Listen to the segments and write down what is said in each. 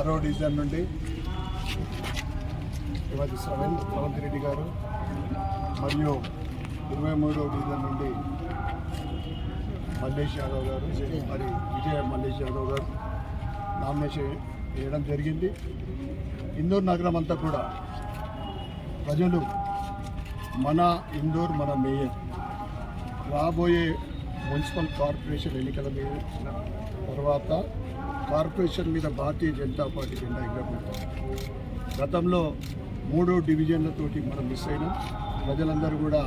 ఆరో డివిజన్ నుండి శివాజీ శ్రవణ్ శ్రవంత్ రెడ్డి గారు మరియు ఇరవై మూడో డివిజన్ నుండి మల్లేష్ యాదవ్ గారు మరి విజయ మల్లేష్ యాదవ్ గారు నామినేషన్ వేయడం జరిగింది. ఇందూరు నగరం అంతా కూడా ప్రజలు మన ఇందూర్ మన మేయర్ రాబోయే మున్సిపల్ కార్పొరేషన్ ఎన్నికల మీద తర్వాత కార్పొరేషన్ మీద భారతీయ జనతా పార్టీ జెండా ఎగరబెడతాం గతంలో మూడు డివిజన్లతోటి మనం మిస్ అయినాం. ప్రజలందరూ కూడా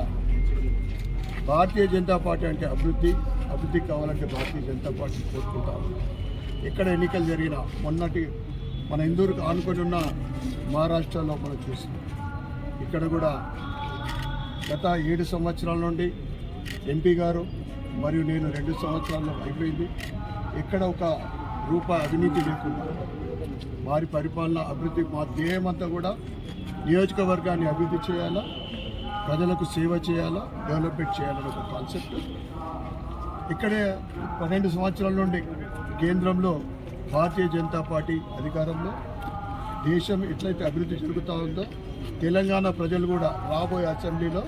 భారతీయ జనతా పార్టీ అంటే అభివృద్ధి అభివృద్ధి కావాలంటే భారతీయ జనతా పార్టీ కోరుకుంటాం ఎక్కడ ఎన్నికలు జరిగినా మొన్నటి మన ఇందూరుకు ఆనుకొని ఉన్న మహారాష్ట్రలో మనం చూసాం ఇక్కడ కూడా గత ఏడు సంవత్సరాల నుండి ఎంపీ గారు మరియు నేను రెండు సంవత్సరాల్లో అయిపోయింది. ఇక్కడ ఒక రూపాయి అవినీతి లేకుండా వారి పరిపాలన అభివృద్ధి మా ధ్యేయం అంతా కూడా నియోజకవర్గాన్ని అభివృద్ధి చేయాలా? ప్రజలకు సేవ చేయాలా? డెవలప్మెంట్ చేయాలని ఒక కాన్సెప్ట్. ఇక్కడే పన్నెండు సంవత్సరాల నుండి కేంద్రంలో భారతీయ జనతా పార్టీ అధికారంలో. దేశం ఎట్లయితే అభివృద్ధి జరుగుతూ ఉందో తెలంగాణ ప్రజలు కూడా రాబోయే అసెంబ్లీలో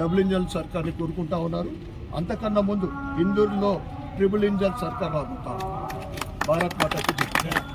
డబుల్ ఇంజన్ సర్కార్ని కోరుకుంటా ఉన్నారు. అంతకన్నా ముందు ఇందూరులో ट्रिबल इंजन सरकार होता भारत माता की